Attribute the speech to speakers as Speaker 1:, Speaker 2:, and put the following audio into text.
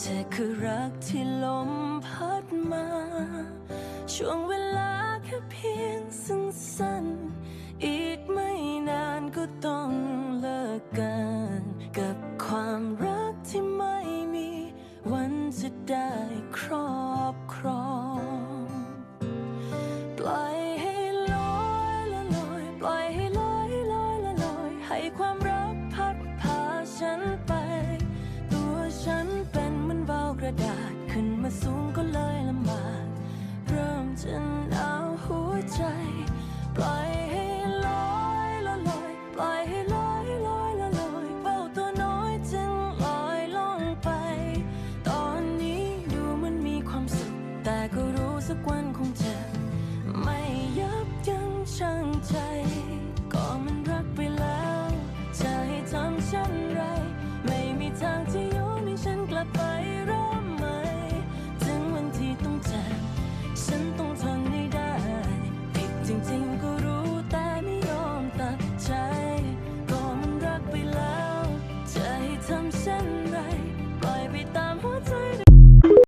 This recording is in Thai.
Speaker 1: เธอคือรักที่ลมพัดมา ช่วงเวลาแค่เพียงสั้นๆ อีกไม่นานก็ต้องเลิกกัน กับความรักที่ไม่มี วันจะได้ครอบครองปล่อยให้ลอยละลอย ปล่อยให้ลอยลอยละลอย ให้ความรักพัดพาฉันไป มาสูงก็เลยลำบากเริ่มจะหนาวหัวใจ ปล่อยให้ลอยละลอยปล่อยให้ลอยลอยละลอยเบาตัวน้อยจึงลอยลงไป ตอนนี้ดูมันมีความสุขแต่ก็รู้สักวันคงจะ